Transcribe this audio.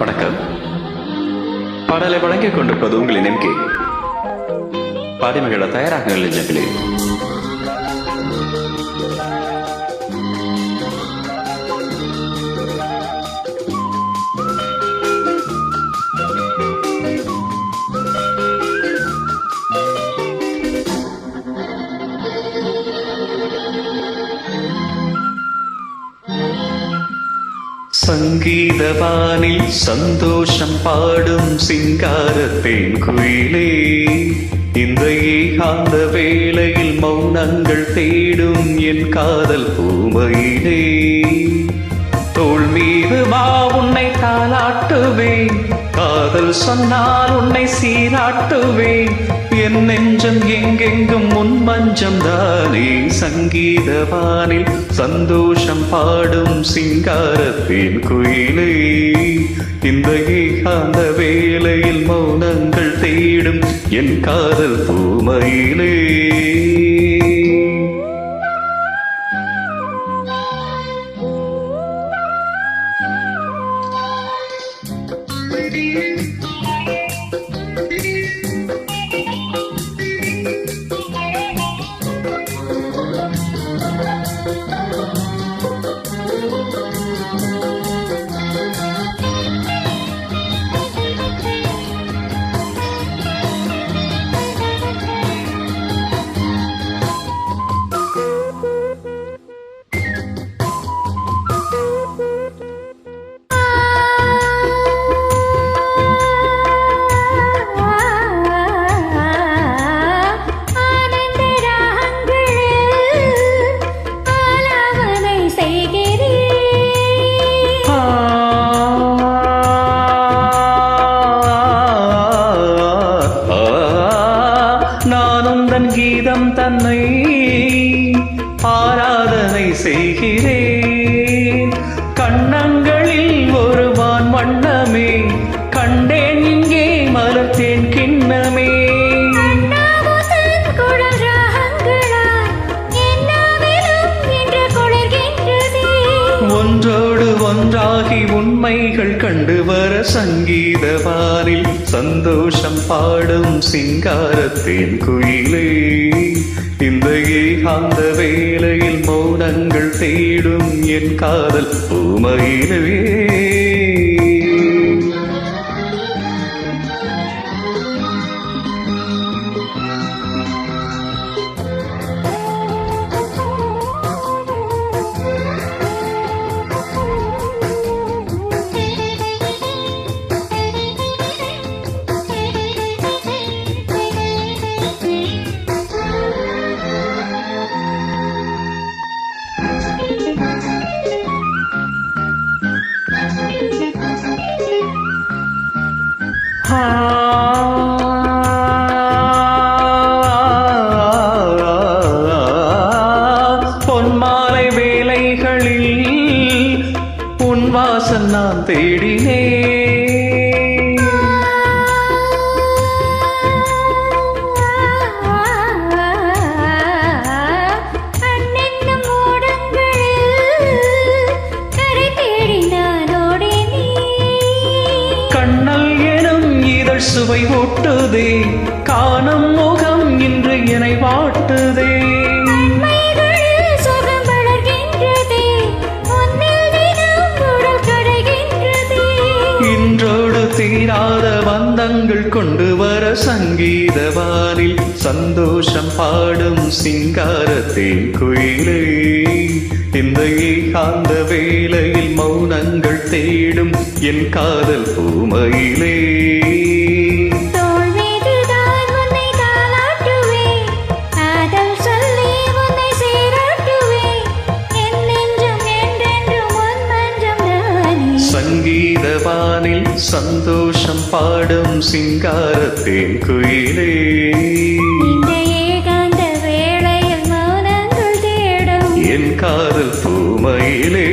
வணக்கம் பாடலை வழங்கிக் கொண்டிருப்பது உங்களின் எம்கே பாடிமகள தயாராகுங்கள் நெஞ்சங்களே சங்கீதவானில் சந்தோஷம் பாடும் சிங்காரத்தேன் குயிலே. இந்த ஏகாந்த வேளையில் மௌனங்கள் தேடும் என் காதல் பூமையிலே. தோல் மீது மா சொன்னால் உன்னை சீராட்டுவேன். என் நெஞ்சம் எங்கெங்கும் உன் மஞ்சம் தானே. சங்கீதவானில் சந்தோஷம் பாடும் சிங்காரத்தின் குயிலே. இந்த ஏகாந்த வேளையில் மௌனங்கள் தேடும் என் காதல் பூமையிலே. தன் கீதம் தன்னை ஆராதனை செய்கிறேன். ஆகி உண்மைகள் கண்டு வர சங்கீதவானில் சந்தோஷம் பாடும் சிங்காரத்தின் குயிலே. இந்த ஏகாந்த வேளையில் மௌனங்கள் தேடும் என் காதல் பூமையிலே பொன்மாலை வேலைகளில் உன் வாசல் நான் தேடினேன். சுவை ஊட்டுதே காணும் முகம் இன்று என்னை வாட்டுதே. இன்றோடு தீராத பந்தங்கள் கொண்டு வர சங்கீதவானில் சந்தோஷம் பாடும் சிங்காரத்தின் குயிலே. இந்த ஏகாந்த வேளையில் மௌனங்கள் தேடும் என் காதல் பூமையிலே. இரவானில் சந்தோஷம் பாடும் சிங்காரத்தேன் குயிலே. என் காதல் பூமையிலே.